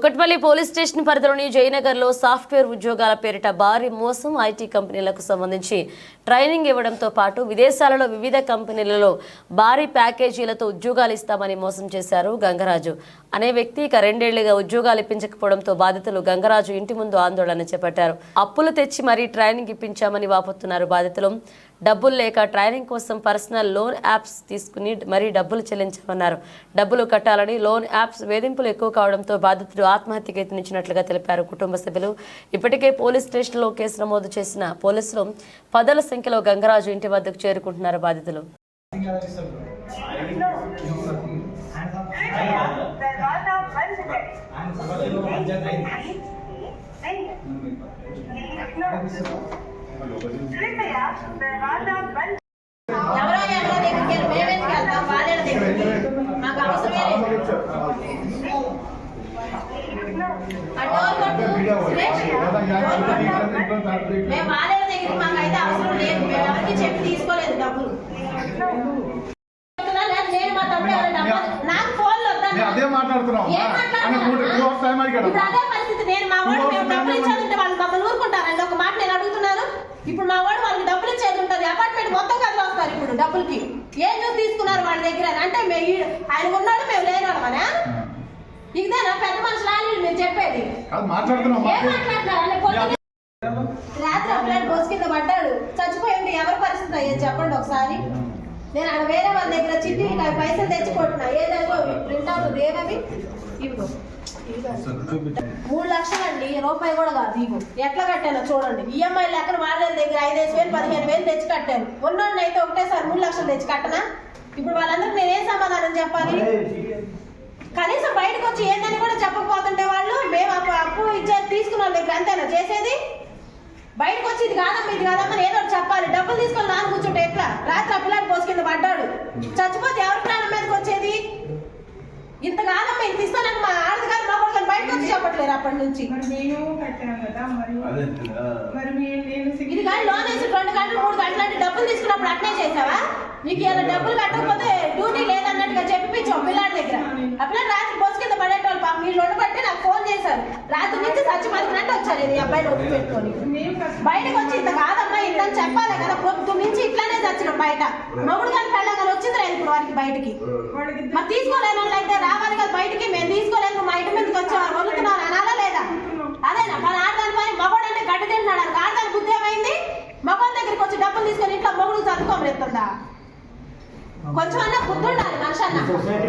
look at Kukatpally police station పరిధిలోని జయనగర్లో software ఉద్యోగాల పేరిట భారీ మోసం ఐటీ కంపెనీలకు సంబంధించి ట్రైనింగ్ ఇవ్వడంతో పాటు విదేశాలలో వివిధ కంపెనీలలో భారీ ప్యాకేజీలతో ఉద్యోగాలు ఇస్తామని మోసం చేశారు గంగరాజు. అనే వ్యక్తి ఇక రెండేళ్ళుగా ఉద్యోగాలు ఇప్పించకపోవడంతో బాధితులు గంగరాజు ఇంటి ముందు ఆందోళన చేపట్టారు. అప్పులు తెచ్చి మరీ ట్రైనింగ్ ఇప్పించామని వాపోతున్నారు బాధితులు. డబ్బులు లేక ట్రైనింగ్ కోసం పర్సనల్ లోన్ యాప్స్ తీసుకుని మరీ డబ్బులు చెల్లించామన్నారు. డబ్బులు కట్టాలని లోన్ యాప్స్ వేధింపులు ఎక్కువ కావడంతో బాధితుడు ఆత్మహత్యకు యత్నించినట్లుగా తెలిపారు కుటుంబ సభ్యులు. ఇప్పటికే పోలీస్ స్టేషన్లో కేసు నమోదు చేసిన పోలీసులు పదల సంఖ్యలో గంగరాజు ఇంటి వద్దకు చేరుకుంటున్నారు బాధితులు. మేము వాళ్ళ దగ్గరికి మాకు అయితే అవసరం లేదు. మేము ఎవరికి చెప్పి తీసుకోలేదు డబ్బులు. నేను మా తమ్ముడు నాకు ఫోన్లు వద్దాను నేను అదే మాట్లాడుతున్నాం. అదే పరిస్థితి. మా వాడు మేము డబ్బులు ఇచ్చేది వాళ్ళు మమ్మల్ని ఊరుకుంటారండి. ఒక మాట నేను అడుగుతున్నాను. ఇప్పుడు మా వాడు వాళ్ళకి డబ్బులు ఇచ్చేది ఉంటుంది. అపార్ట్మెంట్ మొత్తం వస్తారు ఇప్పుడు డబ్బులకి. ఏం చూసి తీసుకున్నారు వాళ్ళ దగ్గర? అంటే ఆయన ఉన్నాడు మేము లేనాడు మనా ఇదేనా? పెద్ద మనుషులు మేము చెప్పేది. మాట్లాడుతున్నాం. రాత్రి అప్పుడే బస్ కింద పడ్డాడు. చచ్చిపోయింది ఎవరి పరిస్థితి అయ్యేది చెప్పండి ఒకసారి. నేను అక్కడ వేరే వాళ్ళ దగ్గర చిట్టి పైసలు తెచ్చుకుంటున్నా. ఏదైనా ప్రింట్ అవుతుంది ఏమవి ఇవిగో. మూడు లక్షలు అండి. రూపాయి కూడా కాదు ఇవ్వు ఎట్లా కట్టానో చూడండి. ఈఎంఐ లెక్కన వాళ్ళ దగ్గర ఐదేసి వేలు పదిహేను వేలు తెచ్చి కట్టాను ఉన్నోడిని అయితే ఒకటేసారి మూడు లక్షలు తెచ్చి కట్టనా? ఇప్పుడు వాళ్ళందరూ నేనేం సమాధానం చెప్పాలి? కనీసం బయటకు వచ్చి ఏందని కూడా చెప్పకపోతుంటే వాళ్ళు మేము అప్పు ఇచ్చే ఇచ్చేది తీసుకున్న వాళ్ళ దగ్గర అంతేనా చేసేది బయటకు వచ్చి ఇది కాదమ్మా ఇది కాదమ్మా ఏదో ఒకటి చెప్పాలి. డబ్బులు తీసుకొని నాన్న కూర్చుంటే ఎట్లా? రాత్రి ఆ పిల్లాడి పోసు కింద పడ్డాడు. చచ్చిపోతే ఎవరి ప్రాణం మీదకి వచ్చేది? ఇంత కాదమ్మా ఇంత ఇస్తానని మా ఆడది కాదు మా కూడా బయటకు వచ్చి చెప్పట్లేరు అప్పటి నుంచి. మరి నేను కట్టాను కదా మరి మరి మీ- నేను సిగ్గు- ఇది కానీ లోన్ వేసి రెండు గంటలు మూడు గంటలు అంటే డబ్బులు తీసుకున్నప్పుడు అట్నే చేసావా? నీకు ఇలా డబ్బులు కట్టకపోతే డ్యూటీ లేదన్నట్టుగా చెప్పించావు పిల్లాడి దగ్గర ఆ పిల్లాడు రాత్రి బస్సు కింద మీరు పాపం వీళ్ళు నాకు ఫోన్ చేశారు. రాత్రి నుంచి చచ్చి బతికినట్టు వచ్చారు ఇది అబ్బాయి ఒప్పు పెట్టుకొని. బయటకు వచ్చి ఇంత కాదమ్మా ఇంత చెప్పాలి కదా. పొద్దు నుంచి ఇట్లానే చచ్చినాం బయట. మొగుడు కానీ పెళ్ళ కానీ వచ్చింది రా ఇప్పుడు వారికి బయటికి. మరి తీసుకోలేను వాళ్ళు అయితే రావాలి కదా బయటికి మేము తీసుకోలేదు మా ఇంటి మీదకి వచ్చేవారు వదులుతున్నారు అనాలా లేదా అదేనా మన ఆడదాని పని మగవాడు అంటే గడ్డి తింటున్నాడు అని ఆడదాని బుద్ధి ఏమైంది మగవాళ్ళ దగ్గరికి వచ్చి డబ్బులు తీసుకొని ఇంట్లో మొగుడు చదువుకోమరెత్తుందా కొంచెం అన్నా ఉండాలి మనిషి అన్న సొసైటీ